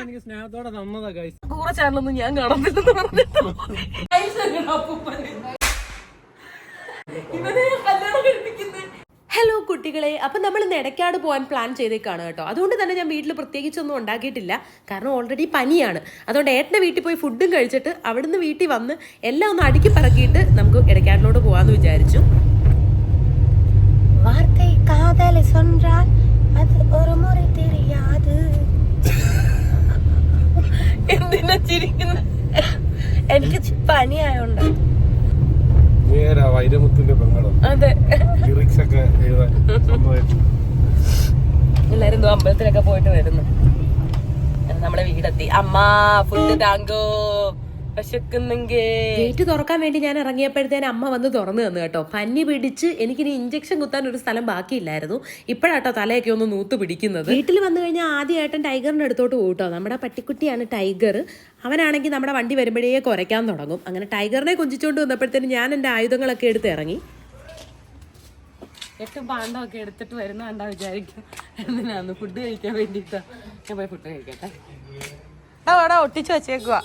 എനിക്ക് സ്നേഹത്തോടെ തന്നതാ ഗൈസ് കൂടെ ചാനലൊന്നും ഞാൻ കാണത്തില്ലെന്ന് പറഞ്ഞിട്ടോ? ഹലോ കുട്ടികളെ. അപ്പം നമ്മൾ നെടക്കാട് പോകാൻ പ്ലാൻ ചെയ്തേക്കാണ് കേട്ടോ. അതുകൊണ്ട് തന്നെ ഞാൻ വീട്ടിൽ പ്രത്യേകിച്ചൊന്നും ഉണ്ടാക്കിയിട്ടില്ല. കാരണം ഓൾറെഡി പനിയാണ്. അതുകൊണ്ട് ഏട്ടന്റെ വീട്ടിൽ പോയി ഫുഡും കഴിച്ചിട്ട് അവിടുന്ന് വീട്ടിൽ വന്ന് എല്ലാം ഒന്ന് അടുക്കി പറക്കിയിട്ട് നമുക്ക് ഇടയ്ക്കാടിലോട്ട് പോകാമെന്ന് വിചാരിച്ചു. വാർത്തൈ കാതൽ അത് ഒരു മുറി തിരിയാത്. എന്തിനാ ചിരിക്കുന്നത് എനിക്ക് പനിയായോണ്ട് നേരാ വൈരമുത്തിന്റെ അതെ. ലിറിക്സ് ഒക്കെ എഴുതാൻ എല്ലാരും അമ്പലത്തിലൊക്കെ പോയിട്ട് വരുന്നു. നമ്മളെ വീടെത്തി. അമ്മാ ഫുഡ് താങ്കോ. ഗേറ്റ് തുറക്കാൻ വേണ്ടി ഞാൻ ഇറങ്ങിയപ്പോഴത്തേന് അമ്മ വന്ന് തുറന്നു തന്നു കേട്ടോ. പന്നി പിടിച്ച് എനിക്കിനി ഇഞ്ചക്ഷൻ കുത്താൻ ഒരു സ്ഥലം ബാക്കിയില്ലായിരുന്നു. ഇപ്പോഴാട്ടോ തലയൊക്കെ ഒന്ന് നൂത്ത് പിടിക്കുന്നത്. വീട്ടിൽ വന്നു കഴിഞ്ഞാൽ ആദ്യമായിട്ടും ടൈഗറിന്റെ അടുത്തോട്ട് പോകട്ടോ കേട്ടോ. നമ്മുടെ പട്ടിക്കുട്ടിയാണ് ടൈഗർ. അവനാണെങ്കിൽ നമ്മുടെ വണ്ടി വരുമ്പോഴേ കുരയ്ക്കാൻ തുടങ്ങും. അങ്ങനെ ടൈഗറിനെ കൊഞ്ചിച്ചുകൊണ്ട് വന്നപ്പോഴത്തേന് ഞാൻ എന്റെ ആയുധങ്ങളൊക്കെ എടുത്ത് ഇറങ്ങി. എട്ട് പാണ്ടമൊക്കെ എടുത്തിട്ട് വരുന്ന കണ്ടാ വിചാരിക്കും. എന്തിനാന്ന്? ഫുഡ് കഴിക്കാൻ വേണ്ടിട്ടാ ഞാൻ പോയി ഫുഡ് കഴിക്കട്ടെ. അവിടെ ഒട്ടിച്ചു വെച്ചേക്കുവാ.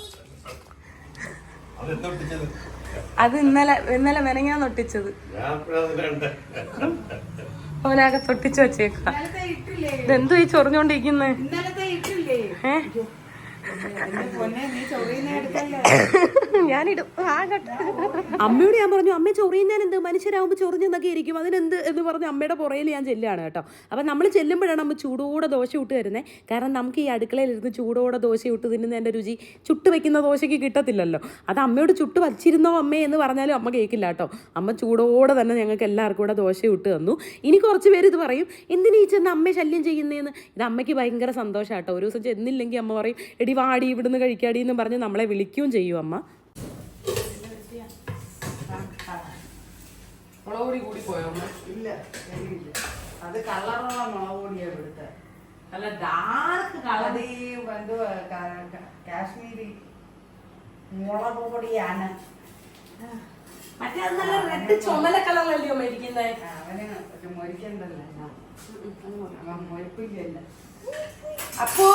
അത് ഇന്നലെ ഇന്നലെ മെനങ്ങാൻ ഒട്ടിച്ചത് അവനകത്ത് തൊട്ടിച്ചു വെച്ചേക്കുവാ. ഇതെന്തോ ഈ ചൊറിഞ്ഞോണ്ടിരിക്കുന്നത് ഏ? അമ്മയോട് ഞാൻ പറഞ്ഞു അമ്മ ചൊറിയുന്നതിന് എന്ത് മനുഷ്യരാകുമ്പോൾ ചൊറിഞ്ഞെന്നൊക്കെ ഇരിക്കും അതിനെന്ത്? എന്ന് പറഞ്ഞ് അമ്മയുടെ പുറയിൽ ഞാൻ ചെല്ലുകയാണ് കേട്ടോ. അപ്പം നമ്മൾ ചെല്ലുമ്പോഴാണ് അമ്മ ചൂടോടെ ദോശ ഇട്ട് തരുന്നത് കാരണം നമുക്ക് ഈ അടുക്കളയിലിരുന്ന് ചൂടോടെ ദോശ ഇട്ട് തിന്നുന്നതിന്റെ രുചി ചുട്ട് വെക്കുന്ന ദോശയ്ക്ക് കിട്ടത്തില്ലല്ലോ. അത് അമ്മയോട് ചുട്ട് വച്ചിരുന്നോ അമ്മേ എന്ന് പറഞ്ഞാലും അമ്മ കേൾക്കില്ല കേട്ടോ. അമ്മ ചൂടോടെ തന്നെ ഞങ്ങൾക്ക് എല്ലാവർക്കും കൂടെ ദോശ ഇട്ട് തന്നു. ഇനി കുറച്ച് പേര് ഇത് പറയും എന്തിനീ ചെന്ന് അമ്മയെ ശല്യം ചെയ്യുന്നതെന്ന് ഇത് അമ്മയ്ക്ക് ഭയങ്കര സന്തോഷമാണ് കേട്ടോ. ഒരു ദിവസം ചെന്നില്ലെങ്കിൽ അമ്മ പറയും എടി വാടി ഇവിടുന്ന് കഴിക്കാടി എന്ന് പറഞ്ഞ് നമ്മളെ വിളിക്കുകയും ചെയ്യും അമ്മ. മുളകുപൊടി കൂടി പോയോ ഇല്ല അത് കളറുള്ള ഇവിടുത്തെ. നല്ല ഡാർക്ക് അത് ഈ എന്തുവാ കാ- കാ- കാശ്മീരി മുളക് പൊടിയാണ് മറ്റേ അത് നല്ല റെഡ് ചുമല കളറല്ലയോ അവന് മൊരിക്കണ്ടല്ലോ. അപ്പോ.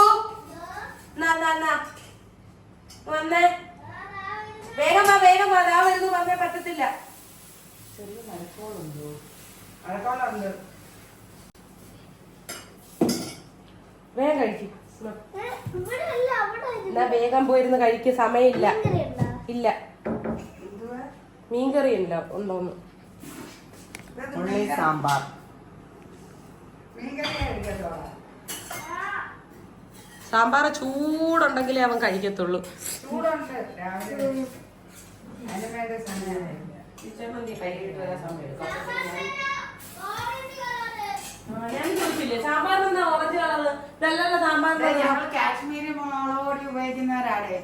വന്നേ. വേഗം വാ വേഗം വാ. ദാ വരുന്നു പറഞ്ഞേ പറ്റത്തില്ല. വേഗം കഴിക്കും. എന്നാ വേഗം പോയിരുന്ന് കഴിക്ക്. സമയമില്ല. ഇല്ല. മീൻകറി ഉണ്ടോ? ഉണ്ടോ ഉള്ളി സാമ്പാർ. മീൻകറി സാമ്പാർ ചൂടുണ്ടെങ്കിലേ അവൻ കഴിക്കത്തുള്ളൂ. കാശ്മീരി മുളക് പൊടി ഉപയോഗിക്കുന്നവരാടേ.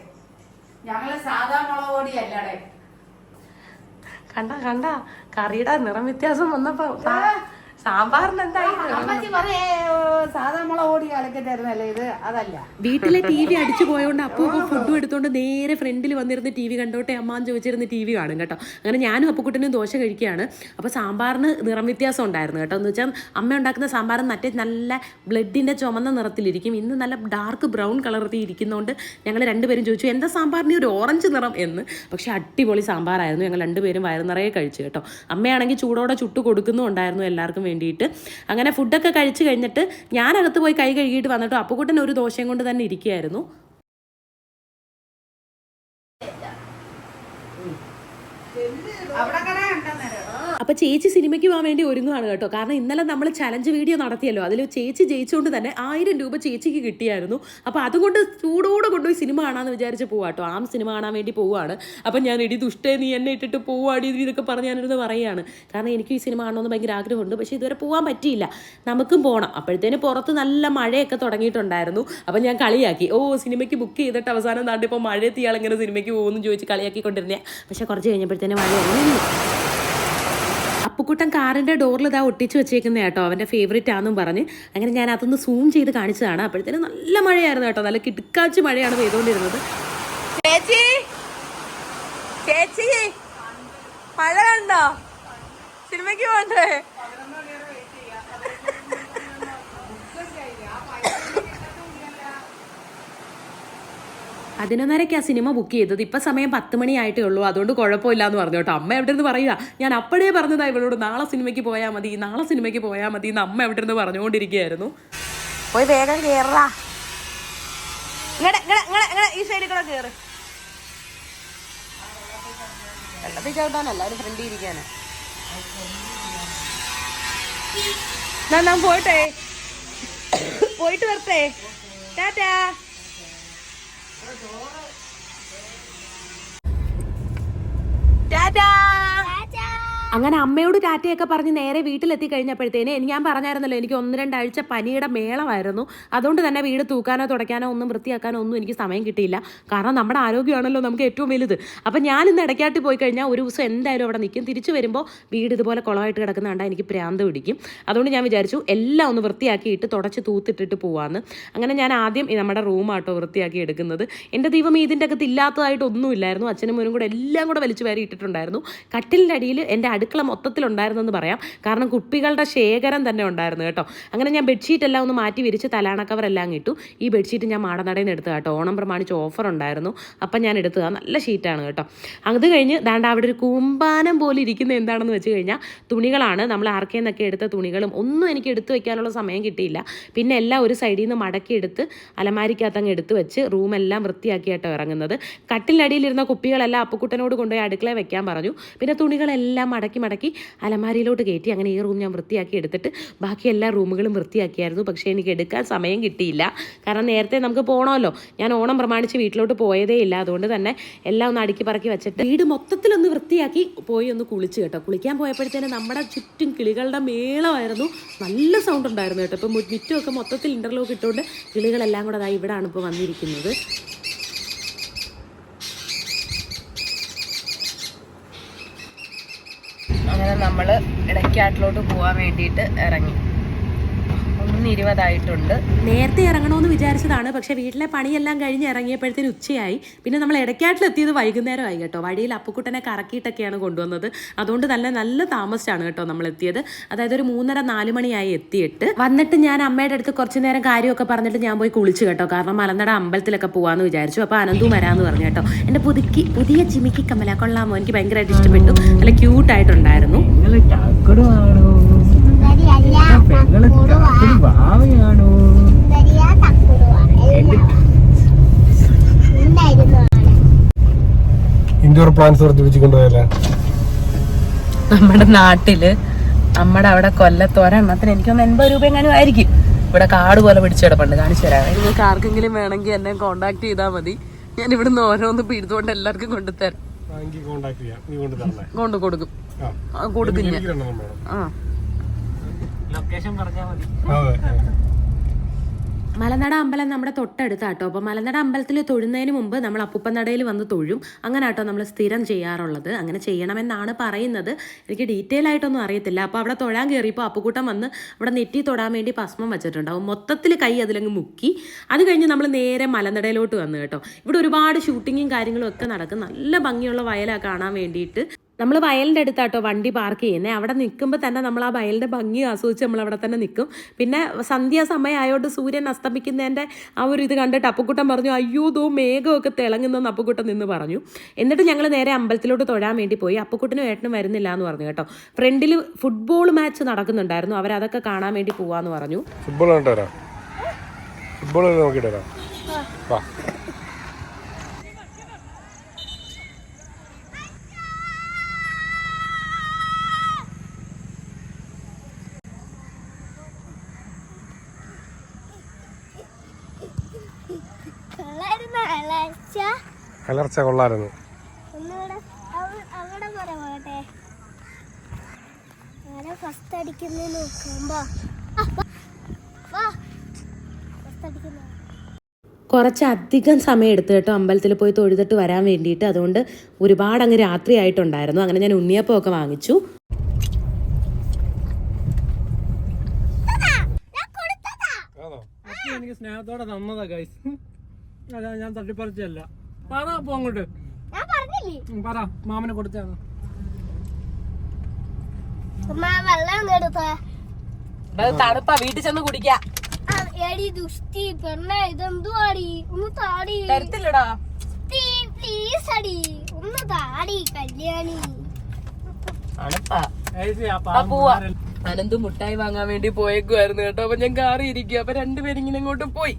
ഞങ്ങൾ സാധാ മുളക് പൊടി അല്ലടേ. കണ്ട കണ്ട. കറിയുടെ നിറം വ്യത്യാസം വന്നപ്പോ സാമ്പാറിന് വീട്ടിലെ ടി വി അടിച്ചു പോയോണ്ട് അപ്പൂ ഫുഡും എടുത്തോണ്ട് നേരെ ഫ്രണ്ടിൽ വന്നിരുന്ന് ടി വി കണ്ടോട്ടെ അമ്മാന്ന് ചോദിച്ചിരുന്ന് ടി വി കാണും കേട്ടോ. അങ്ങനെ ഞാനും അപ്പുക്കുട്ടനും ദോശ കഴിക്കുകയാണ്. അപ്പോൾ സാമ്പാറിന് നിറം വ്യത്യാസം ഉണ്ടായിരുന്നു കേട്ടോ. എന്ന് വെച്ചാൽ അമ്മ ഉണ്ടാക്കുന്ന സാമ്പാർ മറ്റേ നല്ല ബ്ലഡിന്റെ ചുമന്ന നിറത്തിലിരിക്കും. ഇന്ന് നല്ല ഡാർക്ക് ബ്രൗൺ കളറിൽ ഇരിക്കുന്നതുകൊണ്ട് ഞങ്ങൾ രണ്ടുപേരും ചോദിച്ചു എന്താ സാമ്പാറിന് ഒരു ഓറഞ്ച് നിറം? എന്ന്. പക്ഷെ അടിപൊളി സാമ്പാറായിരുന്നു. ഞങ്ങൾ രണ്ടുപേരും വയറു നിറയെ കഴിച്ചു കേട്ടോ. അമ്മയാണെങ്കിൽ ചൂടോടെ ചുട്ടു കൊടുക്കുന്നുണ്ടായിരുന്നു എല്ലാവർക്കും വേണ്ടിയിട്ട്. അങ്ങനെ ഫുഡൊക്കെ കഴിച്ച് കഴിഞ്ഞിട്ട് ഞാനകത്ത് പോയി കൈ കഴുകിയിട്ട് വന്നിട്ട് അപ്പുക്കുട്ടൻ ഒരു ദോശയും കൊണ്ട് തന്നെ ഇരിക്കുകയായിരുന്നു. അവിടെ അപ്പോൾ ചേച്ചി സിനിമയ്ക്ക് പോകാൻ വേണ്ടി ഒരുങ്ങുകയാണ് കേട്ടോ. കാരണം ഇന്നലെ നമ്മൾ ചലഞ്ച് വീഡിയോ നടത്തിയല്ലോ. അതിൽ ചേച്ചി ജയിച്ചുകൊണ്ട് തന്നെ ആയിരം രൂപ ചേച്ചിക്ക് കിട്ടിയായിരുന്നു. അപ്പോൾ അതുകൊണ്ട് ചൂടോടെ കൊണ്ടുപോയി സിനിമ കാണാമെന്ന് വിചാരിച്ച് പോവാട്ടോ ആം സിനിമ കാണാൻ വേണ്ടി പോവുകയാണ് അപ്പം ഞാൻ ഇടി ദുഷ്ടേ നീ എന്നെ ഇട്ടിട്ട് പോവാടി ഇത് ഇതൊക്കെ പറഞ്ഞ് ഞാനിരുന്ന് പറയുകയാണ്. കാരണം എനിക്ക് ഈ സിനിമ കാണണമെന്ന് ഭയങ്കര ആഗ്രഹമുണ്ട്. പക്ഷേ ഇതുവരെ പോകാൻ പറ്റിയില്ല. നമുക്കും പോകണം അപ്പോഴത്തേന് പുറത്ത് നല്ല മഴയൊക്കെ തുടങ്ങിയിട്ടുണ്ടായിരുന്നു. അപ്പം ഞാൻ കളിയാക്കി. ഓ സിനിമയ്ക്ക് ബുക്ക് ചെയ്തിട്ട് അവസാനം താണ്ടിപ്പോൾ മഴയത്ത് ഇയാൾ എങ്ങനെ സിനിമയ്ക്ക് പോകുമെന്ന് ചോദിച്ച് കളിയാക്കിക്കൊണ്ടിരുന്നേ. പക്ഷേ കുറച്ച് കഴിഞ്ഞപ്പോഴത്തേന് മഴ അപ്പുക്കുട്ടൻ കാറിന്റെ ഡോറിൽ ഇതാ ഒട്ടിച്ച് വെച്ചേക്കുന്ന കേട്ടോ. അവന്റെ ഫേവറേറ്റ് ആണെന്നും പറഞ്ഞ് അങ്ങനെ ഞാൻ അതൊന്ന് സൂം ചെയ്ത് കാണിച്ചതാണ്. അപ്പോഴത്തേന് നല്ല മഴയായിരുന്നു കേട്ടോ. നല്ല കിടുക്കാച്ച് മഴയാണ് പെയ്തുകൊണ്ടിരുന്നത് ചേച്ചി! ചേച്ചി! മഴ കണ്ടോ? സിനിമയ്ക്ക് പോണ്ടേ പതിനൊന്നരയ്ക്ക് ആ സിനിമ ബുക്ക് ചെയ്തത്. ഇപ്പം സമയം പത്ത് മണിയായിട്ടേ ഉള്ളൂ. അതുകൊണ്ട് കുഴപ്പമില്ല എന്ന് പറഞ്ഞു കേട്ടോ. അമ്മ എവിടെ നിന്ന് പറയുക ഞാൻ അപ്പോഴേ പറഞ്ഞതാ ഇവളോട് നാളെ സിനിമയ്ക്ക് പോയാൽ മതി നാളെ സിനിമയ്ക്ക് പോയാൽ മതി എന്ന് അമ്മ എവിടെ നിന്ന് പറഞ്ഞുകൊണ്ടിരിക്കുകയായിരുന്നു. പോയി വേഗം കയറാ ഈ സൈഡിൽ കൂടെ കേറ്. വെള്ളത്തിൽ ചവിട്ടാനല്ല പോയിട്ട് വരട്ടെ. ടാറ്റാ. ടാറ്റാ അങ്ങനെ അമ്മയോട് ടാറ്റയൊക്കെ പറഞ്ഞ് നേരെ വീട്ടിലെത്തി കഴിഞ്ഞപ്പോഴത്തേന് ഞാൻ പറഞ്ഞായിരുന്നല്ലോ എനിക്ക് ഒന്ന് രണ്ടാഴ്ച പനിയുടെ മേളമായിരുന്നു. അതുകൊണ്ട് തന്നെ വീട് തൂക്കാനോ തുടയ്ക്കാനോ ഒന്നും വൃത്തിയാക്കാനോ ഒന്നും എനിക്ക് സമയം കിട്ടിയില്ല. കാരണം നമ്മുടെ ആരോഗ്യമാണല്ലോ നമുക്ക് ഏറ്റവും വലുത്. അപ്പം ഞാൻ ഇന്ന് ഇടയ്ക്കാട്ടി പോയി കഴിഞ്ഞാൽ ഒരു ദിവസം എന്തായാലും അവിടെ നിൽക്കും. തിരിച്ചു വരുമ്പോൾ വീട് ഇതുപോലെ കുളമായിട്ട് കിടക്കുന്ന കണ്ടാൽ എനിക്ക് പ്രാന്ത് പിടിക്കും. അതുകൊണ്ട് ഞാൻ വിചാരിച്ചു എല്ലാം ഒന്ന് വൃത്തിയാക്കിയിട്ട് തുടച്ച് തൂത്തിട്ടിട്ട് പോവാന്ന്. അങ്ങനെ ഞാൻ ആദ്യം നമ്മുടെ റൂമാട്ടോ വൃത്തിയാക്കി എടുക്കുന്നത്. എന്റെ ദൈവം ഇതിന്റെ അകത്ത് ഇല്ലാത്തതായിട്ടൊന്നുമില്ലായിരുന്നു. അച്ഛനും മോനും കൂടെ എല്ലാം കൂടെ വലിച്ചു വാരി ഇട്ടിട്ടുണ്ടായിരുന്നു. കട്ടിലിന്റെ അടിയിൽ എന്റെ അടുക്കള മൊത്തത്തിലുണ്ടായിരുന്നെന്ന് പറയാം. കാരണം കുപ്പികളുടെ ശേഖരം തന്നെ ഉണ്ടായിരുന്നു കേട്ടോ. അങ്ങനെ ഞാൻ ബെഡ്ഷീറ്റ് എല്ലാം ഒന്ന് മാറ്റി വിരിച്ച് തലാണ എല്ലാം ഇട്ടു. ഈ ബെഡ്ഷീറ്റ് ഞാൻ മാടനടയിൽ നിന്ന് എടുത്തു കേട്ടോ. ഓണം പ്രമാണിച്ച് ഓഫർ ഉണ്ടായിരുന്നു. അപ്പം ഞാൻ എടുത്തത്. നല്ല ഷീറ്റാണ് കേട്ടോ. അത് കഴിഞ്ഞ് ദാണ്ട അവിടെ ഒരു കൂമ്പാനം പോലെ ഇരിക്കുന്ന എന്താണെന്ന് വെച്ച് കഴിഞ്ഞാൽ തുണികളാണ്. നമ്മൾ ആർക്കേന്നൊക്കെ എടുത്ത തുണികളും ഒന്നും എനിക്ക് എടുത്തു വെക്കാനുള്ള സമയം കിട്ടിയില്ല. പിന്നെ എല്ലാം ഒരു സൈഡിൽ നിന്ന് മടക്കി എടുത്ത് അലമാരിക്കകത്ത് അങ്ങ് എടുത്ത് വെച്ച് റൂമെല്ലാം വൃത്തിയാക്കിയാട്ടോ ഇറങ്ങുന്നത്. കട്ടിലടിയിലിരുന്ന കുപ്പികളെല്ലാം അപ്പുക്കുട്ടനോട് കൊണ്ടുപോയി അടുക്കളയിൽ വെക്കാൻ പറഞ്ഞു. പിന്നെ തുണികളെല്ലാം മടക്കി മടക്കി മടക്കി അലമാരിയിലോട്ട് കയറ്റി അങ്ങനെ ഈ റൂം ഞാൻ വൃത്തിയാക്കി എടുത്തിട്ട് ബാക്കി എല്ലാ റൂമുകളും വൃത്തിയാക്കിയായിരുന്നു. പക്ഷേ എനിക്ക് എടുക്കാൻ സമയം കിട്ടിയില്ല. കാരണം നേരത്തെ നമുക്ക് പോകണമല്ലോ ഞാൻ ഓണം പ്രമാണിച്ച് വീട്ടിലോട്ട് പോയതേ ഇല്ല. അതുകൊണ്ട് തന്നെ എല്ലാം ഒന്ന് അടുക്കി പറക്കി വെച്ചിട്ട് വീട് മൊത്തത്തിലൊന്ന് വൃത്തിയാക്കി പോയി ഒന്ന് കുളിച്ച് കേട്ടോ. കുളിക്കാൻ പോയപ്പോഴത്തേന് നമ്മുടെ ചുറ്റും കിളികളുടെ മേളമായിരുന്നു. നല്ല സൗണ്ട് ഉണ്ടായിരുന്നു കേട്ടോ. ഇപ്പം മുറ്റമൊക്കെ മൊത്തത്തിൽ ഇന്റർലോക്ക് ഇട്ടുകൊണ്ട് കിളികളെല്ലാം കൂടെ അതാ ഇവിടെയാണ് ഇപ്പോൾ വന്നിരിക്കുന്നത്. നമ്മൾ ഇടയ്ക്കാട്ടിലോട്ട് പോകാൻ വേണ്ടിയിട്ട് ഇറങ്ങി. ഒന്ന് ഇരുപതായിട്ടുണ്ട് നേരത്തെ ഇറങ്ങണമെന്ന് വിചാരിച്ചതാണ് പക്ഷെ വീട്ടിലെ പണിയെല്ലാം കഴിഞ്ഞ് ഇറങ്ങിയപ്പോഴത്തേന് ഉച്ചയായി. പിന്നെ നമ്മൾ ഇടയ്ക്കാട്ടിലെത്തിയത് വൈകുന്നേരമായി കേട്ടോ. വഴിയിൽ അപ്പുക്കുട്ടനെ കറക്കിയിട്ടൊക്കെയാണ് കൊണ്ടുവന്നത്. അതുകൊണ്ട് നല്ല നല്ല താമസിച്ചാണ് കേട്ടോ നമ്മൾ എത്തിയത്. അതായത് ഒരു മൂന്നര നാല് മണിയായി എത്തിയിട്ട്. വന്നിട്ട് ഞാൻ അമ്മയുടെ അടുത്ത് കുറച്ച് നേരം കാര്യമൊക്കെ പറഞ്ഞിട്ട് ഞാൻ പോയി കുളിച്ചു കേട്ടോ. കാരണം മലനട അമ്പലത്തിലൊക്കെ പോവാന്ന് വിചാരിച്ചു. അപ്പോൾ അനന്തു വരാമെന്ന് പറഞ്ഞു കേട്ടോ. എന്റെ പുതുക്കി പുതിയ ചിമിക്കി കമ്മല കൊള്ളാമോ? എനിക്ക് ഭയങ്കരമായിട്ട് ഇഷ്ടപ്പെട്ടു. നല്ല ക്യൂട്ടായിട്ടുണ്ടായിരുന്നു പെങ്ങൾ ഭാവയാണോ ഇൻഡോർ പ്ലാന്റ്സ് വർദ്ധിപ്പിച്ച് കൊണ്ടുപോയല്ലേ നമ്മുടെ നാട്ടിൽ നമ്മുടെ അവിടെ കൊല്ലത്ത് ഒരെണ്ണത്തിന് എനിക്കൊന്ന് എൺപത് രൂപ എങ്ങാനും ആയിരിക്കും. ഇവിടെ കാട് പോലെ പിടിച്ചു കിടപ്പുണ്ട്. കാണിച്ചു തരാം നിങ്ങൾക്ക് ആർക്കെങ്കിലും വേണമെങ്കിൽ എന്നെ കോണ്ടാക്ട് ചെയ്താൽ മതി. ഞാൻ ഇവിടുന്ന് ഓരോന്ന് പിടിച്ചുകൊണ്ട് എല്ലാവർക്കും കൊണ്ടുതരാം. കൊണ്ട് കൊടുക്കും. കൊടുക്കും ഞാൻ. ആ. ലൊക്കേഷൻ പറഞ്ഞാൽ മതി. അതെ മലനട അമ്പലം നമ്മുടെ തൊട്ടടുത്താട്ടോ. അപ്പോൾ മലനട അമ്പലത്തിൽ തൊഴുന്നതിന് മുമ്പ് നമ്മൾ അപ്പുപ്പനടയിൽ വന്ന് തൊഴും. അങ്ങനെ കേട്ടോ നമ്മൾ സ്ഥിരം ചെയ്യാറുള്ളത്. അങ്ങനെ ചെയ്യണമെന്നാണ് പറയുന്നത്. എനിക്ക് ഡീറ്റെയിൽ ആയിട്ടൊന്നും അറിയത്തില്ല. അപ്പോൾ അവിടെ തൊഴാൻ കയറിയപ്പോൾ അപ്പുകൂട്ടം വന്ന് അവിടെ നെറ്റി തൊടാൻ വേണ്ടി ഭസ്മം വെച്ചിട്ടുണ്ടാവും. മൊത്തത്തിൽ കൈ അതിലങ്ങ് മുക്കി. അത് കഴിഞ്ഞ് നമ്മൾ നേരെ മലനടയിലോട്ട് വന്നു കേട്ടോ. ഇവിടെ ഒരുപാട് ഷൂട്ടിങ്ങും കാര്യങ്ങളും ഒക്കെ നടക്കും. നല്ല ഭംഗിയുള്ള വയലാണ് കാണാൻ വേണ്ടിയിട്ട്. നമ്മൾ വയലിന്റെ അടുത്താട്ടോ വണ്ടി പാർക്ക് ചെയ്യുന്നത് അവിടെ നിൽക്കുമ്പോൾ തന്നെ നമ്മൾ ആ വയലിന്റെ ഭംഗി ആസ്വദിച്ച് നമ്മൾ അവിടെ തന്നെ നിൽക്കും പിന്നെ സന്ധ്യാസമയം ആയതുകൊണ്ട് സൂര്യൻ അസ്തമിക്കുന്നതിന്റെ ആ ഒരു ഇത് കണ്ടിട്ട് അപ്പുക്കുട്ടൻ പറഞ്ഞു അയ്യോ ദോ മേഘമൊക്കെ തിളങ്ങുന്നെന്ന് അപ്പുക്കുട്ടൻ നിന്ന് പറഞ്ഞു. എന്നിട്ട് ഞങ്ങൾ നേരെ അമ്പലത്തിലോട്ട് തൊഴാൻ വേണ്ടി പോയി. അപ്പുക്കുട്ടനും ഏട്ടനും വരുന്നില്ല എന്ന് പറഞ്ഞു കേട്ടോ. ഫ്രണ്ടിൽ ഫുട്ബോൾ മാച്ച് നടക്കുന്നുണ്ടായിരുന്നു. അവരതൊക്കെ കാണാൻ വേണ്ടി പോവാന്ന് പറഞ്ഞു. ഫുട്ബോൾ ഫുട്ബോൾ നോക്കിയിട്ട് വരാം വാ കലർച്ച കൊള്ളായിരുന്നു. അവിടെ ഫസ്റ്റ് നോക്കുമ്പോ. ഫസ്റ്റ് അടിക്കുന്ന കുറച്ചധികം സമയം എടുത്തു കേട്ടോ അമ്പലത്തിൽ പോയി തൊഴുതിട്ട് വരാൻ വേണ്ടിയിട്ട്. അതുകൊണ്ട് ഒരുപാട് അങ്ങ് രാത്രി ആയിട്ടുണ്ടായിരുന്നു. അങ്ങനെ ഞാൻ ഉണ്ണിയപ്പമൊക്കെ വാങ്ങിച്ചു. എനിക്ക് സ്നേഹത്തോടെ തന്നതാ ഗൈസ് അതാ ഞാൻ തട്ടിപ്പറിച്ചല്ല പറ പോ അങ്ങോട്ട്. ഞാൻ പറഞ്ഞില്ലേ? ഉം, പറ മാമനെ കൊടുത്താ തണുപ്പാ വീട്ടിൽ ചെന്ന് കുടിക്കാ. എടി ദുഷ്ടി പെണ്ണ ഇതെന്തുവാടി? ഒന്ന് താടി. തരത്തില്ലടാ. പ്ലീസ് അടി ഒന്ന് താടി കല്യാണി. അനന്ത് മുട്ടായി വാങ്ങാൻ വേണ്ടി പോയേക്കുമായിരുന്നു കേട്ടോ. അപ്പൊ ഞാൻ കാറി ഇരിക്കുക അപ്പൊ രണ്ടുപേരും ഇങ്ങനെ ഇങ്ങോട്ട് പോയി.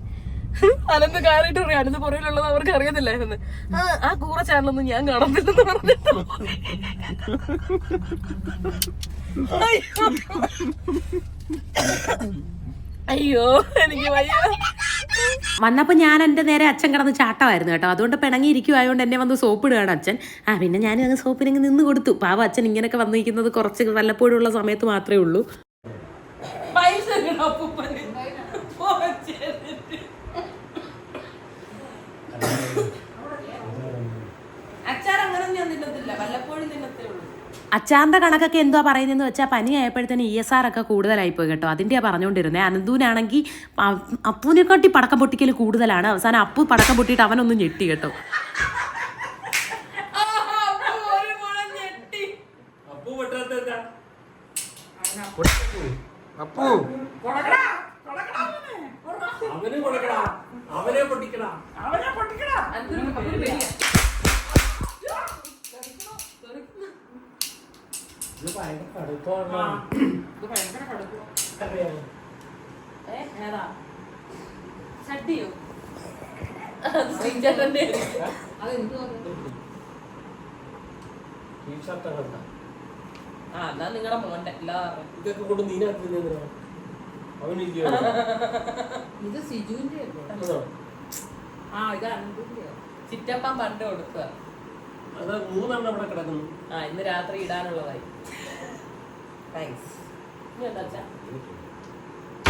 അനന്ത് കാലായിട്ട് പറയും. അനന്ത് പുറകിലുള്ളത് അവർക്ക് അറിയത്തില്ലായിരുന്നു. ആ കൂറ ചാനലൊന്നും ഞാൻ കാണത്തില്ലെന്ന് പറഞ്ഞിട്ട് അയ്യോ. എനിക്ക് വയ്യ. വന്നപ്പോൾ ഞാൻ എന്റെ നേരെ അച്ഛൻ കിടന്ന് ചാട്ടമായിരുന്നു കേട്ടോ. അതുകൊണ്ട് പിണങ്ങി പിണങ്ങിയിരിക്കുമായതുകൊണ്ട് എന്നെ വന്ന് സോപ്പ് ഇടുകയാണ് അച്ഛൻ. ആ പിന്നെ ഞാൻ അങ്ങ് സോപ്പിനങ്ങ് നിന്ന് കൊടുത്തു. പാവ അച്ഛൻ ഇങ്ങനെയൊക്കെ വന്നിരിക്കുന്നത് കുറച്ച് വല്ലപ്പോഴും ഉള്ള സമയത്ത് മാത്രമേ ഉള്ളൂ. പൈസ ഇടണം അപ്പൂപ്പന്. പോച്ചേന്നിട്ട്. അച്ചാർ അങ്ങനെ ഞാൻ തിന്നത്തില്ല വല്ലപ്പോഴും തിന്നത്തേ ഉള്ളൂ അച്ചാറിന്റെ കണക്കൊക്കെ എന്തുവാ പറയുന്നതെന്ന് വെച്ചാൽ പനി ആയപ്പോഴത്തേന് ഇ എസ് ആർ ഒക്കെ കൂടുതലായിപ്പോയി കേട്ടോ. അതിന്റെയാണ് പറഞ്ഞുകൊണ്ടിരുന്നത് അനന്തൂനാണെങ്കിൽ അപ്പൂനെക്കാട്ടി പടക്കം പൊട്ടിക്കൽ കൂടുതലാണ്. അവസാനം അപ്പു പടക്കം പൊട്ടിയിട്ട് അവനൊന്നും ഞെട്ടി കേട്ടോ. അപ്പു അവനെ. കൊടുക്കടാ. അവനെ പൊട്ടിക്കടാ. ഇത് ഭയങ്കര എന്താ? ആ എന്നാ നിങ്ങളുടെ മോന്റെ എല്ലാവരും ഇതൊക്കെ കൊണ്ട് നീനാക്കി ഇത് സിജുവിന്റെ ആ ഇത് അനന്തിന്റെ ചിറ്റപ്പൻ പണ്ട് കൊടുക്കുക അത് മൂന്നെണ്ണം അവിടെ കിടക്കുന്നു. ആ ഇന്ന് രാത്രി ഇടാനുള്ളതായി. താങ്ക്സ് ഇനി എന്താ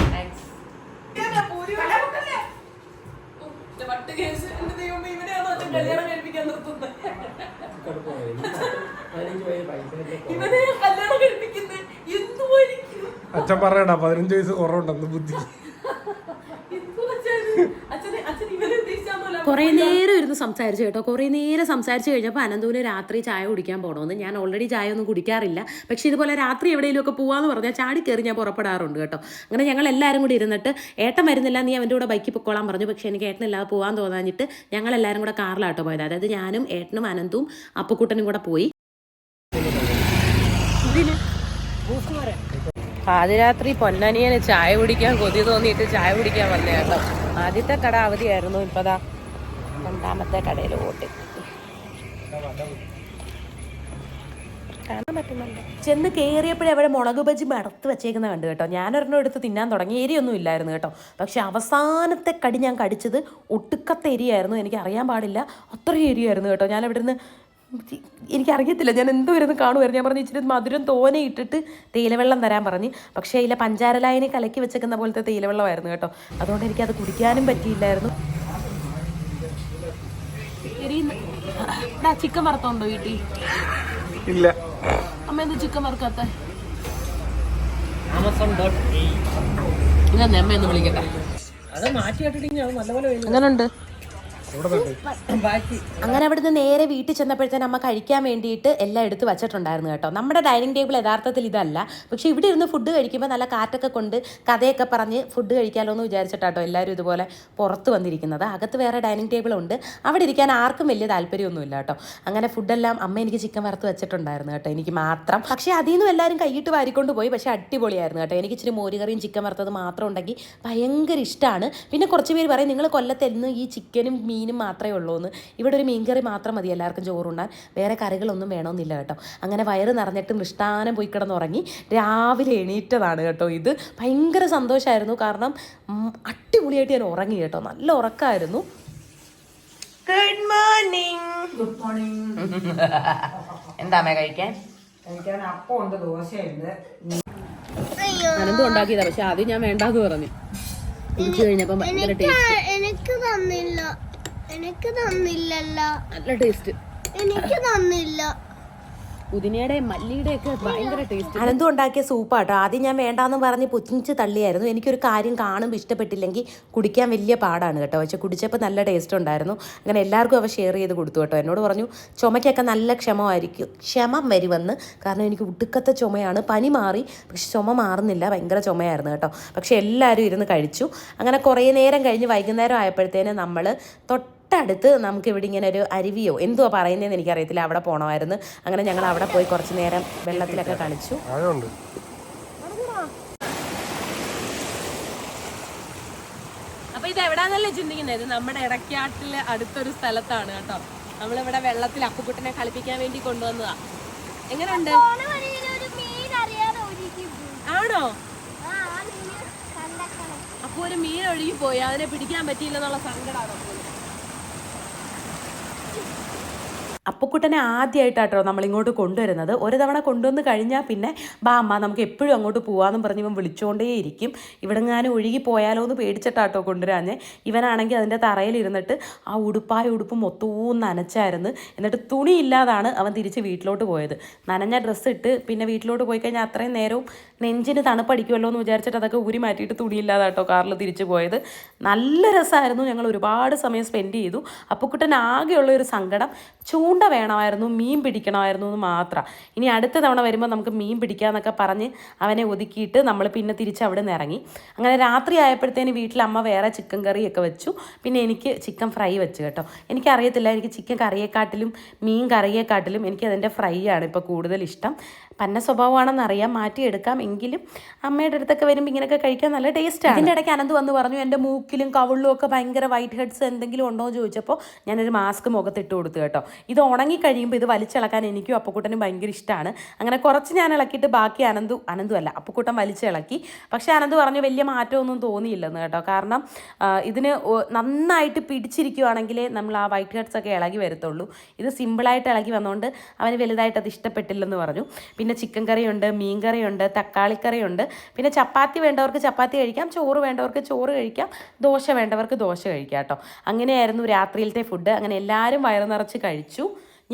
താങ്ക്സ് കേസ് എന്റെ ദൈവമേ ഇവനെയാണോ അച്ഛൻ കല്യാണം കഴിപ്പിക്കാൻ നിർത്തുന്നത് ഇവനെ കല്യാണം കഴിപ്പിക്കുന്നത് എന്തുമായിരിക്കും അച്ഛൻ പറയടാ പതിനഞ്ച് വയസ്സ് കുറവുണ്ടെന്ന് ബുദ്ധി എന്തു അച്ഛന് അച്ഛനെ അച്ഛൻ ഇവനെ ഉദ്ദേശിച്ചാന്നല്ല കുറേ നേരം ഇരുന്ന് സംസാരിച്ചു കേട്ടോ. കുറേ നേരം സംസാരിച്ചു കഴിഞ്ഞപ്പോൾ അനന്തൂന് രാത്രി ചായ കുടിക്കാൻ പോകണമെന്ന് ഞാൻ ഓൾറെഡി ചായ ഒന്നും കുടിക്കാറില്ല. പക്ഷെ ഇതുപോലെ രാത്രി എവിടെയെങ്കിലും ഒക്കെ പോവാന്ന് പറഞ്ഞാൽ ചാടി കയറി ഞാൻ പുറപ്പെടാറുണ്ട് കേട്ടോ. അങ്ങനെ ഞങ്ങൾ എല്ലാവരും കൂടി ഇരുന്നിട്ട് ഏട്ടൻ വരുന്നില്ല നീ അവന്റെ കൂടെ ബൈക്കിൽ പൊക്കോളാൻ പറഞ്ഞു. പക്ഷെ എനിക്ക് ഏട്ടനില്ലാതെ പോകാൻ തോന്നാഞ്ഞിട്ട് ഞങ്ങൾ എല്ലാവരും കൂടെ കാറിലാട്ടോ പോയത്. അതായത് ഞാനും ഏട്ടനും അനന്തും അപ്പുക്കുട്ടനും കൂടെ പോയി. പാതിരാത്രി പൊന്നനിയന് ചായ കുടിക്കാൻ കൊതി തോന്നിയിട്ട് ചായ കുടിക്കാൻ വന്നേട്ടോ ആദ്യത്തെ കട അവധിയായിരുന്നു ഇപ്പതാ രണ്ടാമത്തെ കടയിൽ ഓട്ടി കാണാൻ പറ്റുന്നുണ്ട്? ചെന്ന് കയറിയപ്പോഴേ അവിടെ മുളക് ബജി മടത്ത് വെച്ചേക്കുന്ന കണ്ടു കേട്ടോ. ഞാനൊരെണ്ണം എടുത്ത് തിന്നാൻ തുടങ്ങി. എരിയൊന്നും ഇല്ലായിരുന്നു കേട്ടോ. പക്ഷെ അവസാനത്തെ കടി ഞാൻ കടിച്ചത് ഒട്ടുക്കത്തെ എരിയായിരുന്നു. എനിക്ക് അറിയാൻ പാടില്ല. അത്രയും എരിയായിരുന്നു കേട്ടോ. ഞാൻ അവിടെ നിന്ന് എനിക്കറിയത്തില്ല. ഞാൻ എന്തോ ഇരുന്ന് കാണുമായിരുന്നു ഞാൻ പറഞ്ഞു ഇച്ചിരി മധുരം തോനെ ഇട്ടിട്ട് തേയിലവെള്ളം തരാൻ പറഞ്ഞ്. പക്ഷേ അതിലെ പഞ്ചാര ലായനി കലക്കി വെച്ചേക്കുന്ന പോലത്തെ തേയിലവെള്ളമായിരുന്നു കേട്ടോ. അതുകൊണ്ട് എനിക്കത് കുടിക്കാനും പറ്റിയില്ലായിരുന്നു. ചിക്കൻ വറുത്തോണ്ടോ വീട്ടിൽ ഇല്ല. അമ്മ എന്ത് ചിക്കൻ വറുക്കാത്ത? ആമസോൺ ഡോട്ട് ഞാൻ അമ്മ ഒന്ന് വിളിക്കട്ടെ. അത് മാറ്റി നല്ലപോലെ എങ്ങനുണ്ട്? അങ്ങനെ അവിടുന്ന് നേരെ വീട്ടിൽ ചെന്നപ്പോഴത്തേന് അമ്മ കഴിക്കാൻ വേണ്ടിയിട്ട് എല്ലാം എടുത്ത് വെച്ചിട്ടുണ്ടായിരുന്നു കേട്ടോ. നമ്മുടെ ഡൈനിങ് ടേബിൾ യഥാർത്ഥത്തിൽ ഇതല്ല. പക്ഷെ ഇവിടെ ഇരുന്ന് ഫുഡ് കഴിക്കുമ്പോൾ നല്ല കാറ്റൊക്കെ കൊണ്ട് കഥയൊക്കെ പറഞ്ഞ് ഫുഡ് കഴിക്കാമല്ലോ എന്ന് വിചാരിച്ചിട്ടാട്ടോ എല്ലാവരും ഇതുപോലെ പുറത്ത് വന്നിരിക്കുന്നത്. അകത്ത് വേറെ ഡൈനിങ് ടേബിൾ ഉണ്ട്. അവിടെ ഇരിക്കാൻ ആർക്കും വലിയ താല്പര്യമൊന്നുമില്ല കേട്ടോ. അങ്ങനെ ഫുഡെല്ലാം അമ്മ എനിക്ക് ചിക്കൻ വറുത്ത് വെച്ചിട്ടുണ്ടായിരുന്നു കേട്ടോ എനിക്ക് മാത്രം. പക്ഷേ അതിൽ നിന്നും എല്ലാവരും കൈയിട്ട് വാരിക്കൊണ്ട് പോയി. പക്ഷേ അടിപൊളിയായിരുന്നു കേട്ടോ. എനിക്ക് ഇച്ചിരി മോരുകറിയും ചിക്കൻ വറുത്തത് മാത്രം ഉണ്ടെങ്കിൽ ഭയങ്കര ഇഷ്ടമാണ് പിന്നെ കുറച്ച് പേര് പറയും നിങ്ങൾ കൊല്ലത്തെന്ന് ഈ ചിക്കനും മീനും മാത്രമേ ഉള്ളൂ എന്ന് ഇവിടെ ഒരു മീൻകറി മാത്രം മതി എല്ലാവർക്കും ചോറുണ്ണാൻ. വേറെ കറികളൊന്നും വേണമെന്നില്ല കേട്ടോ. അങ്ങനെ വയറ് നിറഞ്ഞിട്ട് മൃഷ്ടാനം പോയി കിടന്നുറങ്ങി രാവിലെ എണീറ്റതാണ് കേട്ടോ ഇത്. ഭയങ്കര സന്തോഷമായിരുന്നു കാരണം അടിപൊളിയായിട്ട് ഞാൻ ഉറങ്ങി കേട്ടോ. നല്ല ഉറക്കമായിരുന്നു ഗുഡ് മോർണിംഗ് ഗുഡ് മോർണിംഗ് എന്താ അമ്മ കഴിക്കാൻ? കഴിക്കാൻ ദോശയുണ്ട്. അനന്തും ഉണ്ടാക്കിയതാ പക്ഷെ ആദ്യം ഞാൻ വേണ്ടാന്ന് പറഞ്ഞു. കുടിച്ചു കഴിഞ്ഞപ്പോൾ ഭയങ്കര ടേസ്റ്റ് എനിക്ക് തന്നില്ല. എനിക്ക് തന്നില്ലല്ലോ. നല്ല ടേസ്റ്റ് എനിക്ക് തന്നില്ല. പുതിനയുടെ മല്ലിയുടെ ഒക്കെ ഭയങ്കര ടേസ്റ്റ് അനന്തു ഉണ്ടാക്കിയ സൂപ്പാട്ടോ ആദ്യം ഞാൻ വേണ്ടാന്ന് പറഞ്ഞ് പുച്ചിഞ്ച് തള്ളിയായിരുന്നു. എനിക്കൊരു കാര്യം കാണുമ്പോൾ ഇഷ്ടപ്പെട്ടില്ലെങ്കിൽ കുടിക്കാൻ വലിയ പാടാണ് കേട്ടോ. പക്ഷെ കുടിച്ചപ്പോൾ നല്ല ടേസ്റ്റ് ഉണ്ടായിരുന്നു. അങ്ങനെ എല്ലാവർക്കും അവ ഷെയർ ചെയ്ത് കൊടുത്തു കേട്ടോ. എന്നോട് പറഞ്ഞു ചുമയ്ക്കൊക്കെ നല്ല ക്ഷമമായിരിക്കും. ക്ഷമം വരുമെന്ന്. കാരണം എനിക്ക് ഉടുക്കത്തെ ചുമയാണ്. പനി മാറി. പക്ഷെ ചുമ മാറുന്നില്ല. ഭയങ്കര ചുമയായിരുന്നു കേട്ടോ. പക്ഷെ എല്ലാവരും ഇരുന്ന് കഴിച്ചു. അങ്ങനെ കുറേ നേരം കഴിഞ്ഞ് വൈകുന്നേരം ആയപ്പോഴത്തേന് നമ്മൾ തൊട്ട തൊട്ടടുത്ത് നമുക്ക് ഇവിടെ ഇങ്ങനെ ഒരു അരുവിയോ എന്തുവാ പറയുന്നതെന്ന് എനിക്കറിയത്തില്ല. അവിടെ പോകണമായിരുന്നു അങ്ങനെ ഞങ്ങൾ അവിടെ പോയി കുറച്ച് നേരം വെള്ളത്തിലൊക്കെ കളിച്ചു. അപ്പൊ ഇത് എവിടാന്നല്ലേ ചിന്തിക്കുന്നത്? ഇത് നമ്മുടെ ഇടക്കാട്ടിലെ അടുത്തൊരു സ്ഥലത്താണ് കേട്ടോ. നമ്മളിവിടെ വെള്ളത്തിൽ അപ്പുക്കുട്ടനെ കളിപ്പിക്കാൻ വേണ്ടി കൊണ്ടുവന്നതാ. എങ്ങനെയുണ്ട് ആണോ? ആ ആ മീൻ കണ്ടക്കണം അപ്പൊ ഒരു മീൻ ഒഴുകി പോയി. അതിനെ പിടിക്കാൻ പറ്റിയില്ലെന്നുള്ള സങ്കടമാണ് അപ്പുക്കുട്ടനെ ആദ്യമായിട്ടാട്ടോ നമ്മൾ ഇങ്ങോട്ട് കൊണ്ടുവരുന്നത്. ഒരു തവണ കൊണ്ടുവന്ന് കഴിഞ്ഞാൽ പിന്നെ ബാ അമ്മ നമുക്ക് എപ്പോഴും അങ്ങോട്ട് പോകാമെന്നും പറഞ്ഞ് ഇവൻ വിളിച്ചുകൊണ്ടേ ഇരിക്കും. ഇവിടെ ഞാൻ ഒഴുകി പോയാലോ എന്ന് പേടിച്ചിട്ടാട്ടോ കൊണ്ടുവരാഞ്ഞ്. ഇവനാണെങ്കിൽ അതിന്റെ തറയിലിരുന്നിട്ട് ആ ഉടുപ്പായ ഉടുപ്പ് മൊത്തവും നനച്ചായിരുന്നു. എന്നിട്ട് തുണിയില്ലാതാണ് അവൻ തിരിച്ച് വീട്ടിലോട്ട് പോയത്. നനഞ്ഞ ഡ്രസ്സ് ഇട്ട് പിന്നെ വീട്ടിലോട്ട് പോയി കഴിഞ്ഞാൽ അത്രയും നേരവും നെഞ്ചിന് തണുപ്പടിക്കുമല്ലോ എന്ന് വിചാരിച്ചിട്ട് അതൊക്കെ ഊരി മാറ്റിയിട്ട് തുണിയില്ലാതാട്ടോ കാറിൽ തിരിച്ചു പോയത്. നല്ല രസമായിരുന്നു ഞങ്ങൾ ഒരുപാട് സമയം സ്പെൻഡ് ചെയ്തു. അപ്പുക്കുട്ടൻ ആകെയുള്ള ഒരു സങ്കടം. ചൂണ്ട വേണമായിരുന്നു മീൻ പിടിക്കണമായിരുന്നു എന്ന് മാത്രം. ഇനി അടുത്ത തവണ വരുമ്പോൾ നമുക്ക് മീൻ പിടിക്കാമെന്നൊക്കെ പറഞ്ഞ് അവനെ ഒതുക്കിയിട്ട് നമ്മൾ പിന്നെ തിരിച്ച് അവിടെ നിന്ന് ഇറങ്ങി. അങ്ങനെ രാത്രി ആയപ്പോഴത്തേന് വീട്ടിൽ അമ്മ വേറെ ചിക്കൻ കറിയൊക്കെ വെച്ചു. പിന്നെ എനിക്ക് ചിക്കൻ ഫ്രൈ വെച്ച് കേട്ടോ. എനിക്കറിയത്തില്ല എനിക്ക് ചിക്കൻ കറിയെക്കാട്ടിലും മീൻ കറിയെക്കാട്ടിലും എനിക്ക് അതിന്റെ ഫ്രൈ ആണ് ഇപ്പോൾ കൂടുതൽ ഇഷ്ടം. പന്ന സ്വഭാവമാണെന്ന് അറിയാം മാറ്റിയെടുക്കാം എങ്കിലും അമ്മയുടെ അടുത്തൊക്കെ വരുമ്പോൾ ഇങ്ങനെയൊക്കെ കഴിക്കാൻ നല്ല ടേസ്റ്റാണ് ഇതിന്റെ ഇടയ്ക്ക് അനന്ത് വന്ന് പറഞ്ഞു എന്റെ മൂക്കിലും കവിളിലും ഒക്കെ ഭയങ്കര വൈറ്റ് ഹെഡ്സ് എന്തെങ്കിലും ഉണ്ടോ എന്ന് ചോദിച്ചപ്പോൾ ഞാനൊരു മാസ്ക് മുഖത്തിട്ട് കൊടുത്തു കേട്ടോ. ഇത് ഉണങ്ങി കഴിയുമ്പോൾ ഇത് വലിച്ചിളക്കാൻ എനിക്കും അപ്പുക്കുട്ടനും ഭയങ്കര ഇഷ്ടമാണ് അങ്ങനെ കുറച്ച് ഞാൻ ഇളക്കിയിട്ട് ബാക്കി അനന്തു അനന്തു അല്ല അപ്പുക്കുട്ടൻ വലിച്ചിളക്കി പക്ഷേ അനന്ത് പറഞ്ഞു വലിയ മാറ്റമൊന്നും തോന്നിയില്ലെന്ന് കേട്ടോ. കാരണം ഇതിന് നന്നായിട്ട് പിടിച്ചിരിക്കുവാണെങ്കിലേ നമ്മൾ ആ വൈറ്റ് ഹെഡ്സ് ഒക്കെ ഇളകി വരത്തുള്ളൂ. ഇത് സിമ്പിളായിട്ട് ഇളകി വന്നുകൊണ്ട് അവന് വലുതായിട്ട് അത് ഇഷ്ടപ്പെട്ടില്ലെന്ന് പറഞ്ഞു. പിന്നെ ചിക്കൻ കറിയുണ്ട് മീൻ കറിയുണ്ട് തക്കാളിക്കറിയുണ്ട് പിന്നെ ചപ്പാത്തി വേണ്ടവർക്ക് ചപ്പാത്തി കഴിക്കാം ചോറ് വേണ്ടവർക്ക് ചോറ് കഴിക്കാം ദോശ വേണ്ടവർക്ക് ദോശ കഴിക്കാം കേട്ടോ. അങ്ങനെയായിരുന്നു രാത്രിയിലത്തെ ഫുഡ് അങ്ങനെ എല്ലാവരും വയറു നിറച്ച് കഴിച്ചു.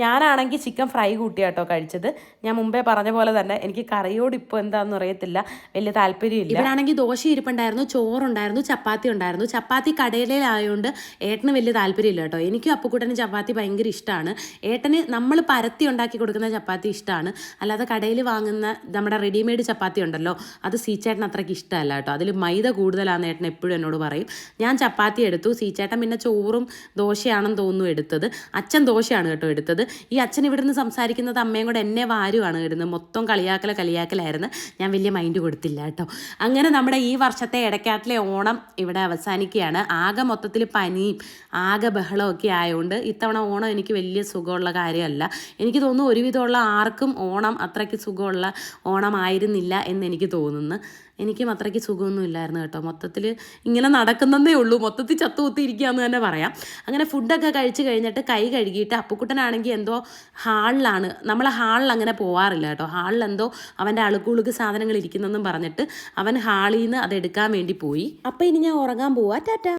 ഞാനാണെങ്കിൽ ചിക്കൻ ഫ്രൈ കൂട്ടിയാട്ടോ കഴിച്ചത്. ഞാൻ മുമ്പേ പറഞ്ഞ പോലെ തന്നെ എനിക്ക് കറിയോട് ഇപ്പോൾ എന്താണെന്ന് അറിയത്തില്ല. വലിയ താല്പര്യമില്ല ഇവരാണെങ്കിൽ ദോശ ഇരിപ്പുണ്ടായിരുന്നു ചോറുണ്ടായിരുന്നു ചപ്പാത്തി ഉണ്ടായിരുന്നു. ചപ്പാത്തി കടയിലായതുകൊണ്ട് ഏട്ടന് വലിയ താല്പര്യമില്ല കേട്ടോ. എനിക്കും അപ്പുക്കുട്ടന് ചപ്പാത്തി ഭയങ്കര ഇഷ്ടമാണ് ഏട്ടന് നമ്മൾ പരത്തി ഉണ്ടാക്കി കൊടുക്കുന്ന ചപ്പാത്തി ഇഷ്ടമാണ് അല്ലാതെ കടയിൽ വാങ്ങുന്ന നമ്മുടെ റെഡിമെയ്ഡ് ചപ്പാത്തി ഉണ്ടല്ലോ അത് സീച്ചേട്ടൻ അത്രയ്ക്ക് ഇഷ്ടമല്ല കേട്ടോ. അതിൽ മൈദ കൂടുതലാണെന്ന് ഏട്ടൻ എപ്പോഴും എന്നോട് പറയും. ഞാൻ ചപ്പാത്തി എടുത്തു. സീച്ചേട്ടൻ പിന്നെ ചോറും ദോശയാണെന്ന് തോന്നുന്നു എടുത്തത്. അച്ഛൻ ദോശയാണ് കേട്ടോ എടുത്തത്. ഈ അച്ഛൻ ഇവിടുന്ന് സംസാരിക്കുന്നത് അമ്മയും കൂടെ എന്നെ വാരുവാണ് ഇടുന്നത് മൊത്തം കളിയാക്കല കളിയാക്കലായിരുന്നു. ഞാൻ വലിയ മൈൻഡ് കൊടുത്തില്ല കേട്ടോ. അങ്ങനെ നമ്മുടെ ഈ വർഷത്തെ ഇടയ്ക്കാട്ടിലെ ഓണം ഇവിടെ അവസാനിക്കുകയാണ്. ആകെ മൊത്തത്തിൽ പനിയും ആകെ ബഹളമൊക്കെ ആയതുകൊണ്ട് ഇത്തവണ ഓണം എനിക്ക് വലിയ സുഖമുള്ള കാര്യമല്ല. എനിക്ക് തോന്നുന്നു ഒരുവിധമുള്ള ആർക്കും ഓണം അത്രയ്ക്ക് സുഖമുള്ള ഓണമായിരുന്നില്ല എന്ന് എനിക്ക് തോന്നുന്നു. എനിക്കും അത്രയ്ക്ക് സുഖമൊന്നും ഇല്ലായിരുന്നു കേട്ടോ. മൊത്തത്തിൽ ഇങ്ങനെ നടക്കുന്നതേ ഉള്ളൂ. മൊത്തത്തിൽ ചത്തു കുത്തിയിരിക്കുകയെന്ന് തന്നെ പറയാം. അങ്ങനെ ഫുഡൊക്കെ കഴിച്ച് കഴിഞ്ഞിട്ട് കൈ കഴുകിയിട്ട് അപ്പുക്കുട്ടനാണെങ്കിൽ എന്തോ ഹാളിലാണ്. നമ്മൾ ഹാളിൽ അങ്ങനെ പോവാറില്ല കേട്ടോ. ഹാളിൽ എന്തോ അവന്റെ അളുക്കുളുക്ക് സാധനങ്ങൾ ഇരിക്കുന്നെന്നും പറഞ്ഞിട്ട് അവൻ ഹാളിൽ നിന്ന് അത് എടുക്കാൻ വേണ്ടി പോയി. അപ്പോൾ ഇനി ഞാൻ ഉറങ്ങാൻ പോവാ. ടാറ്റ.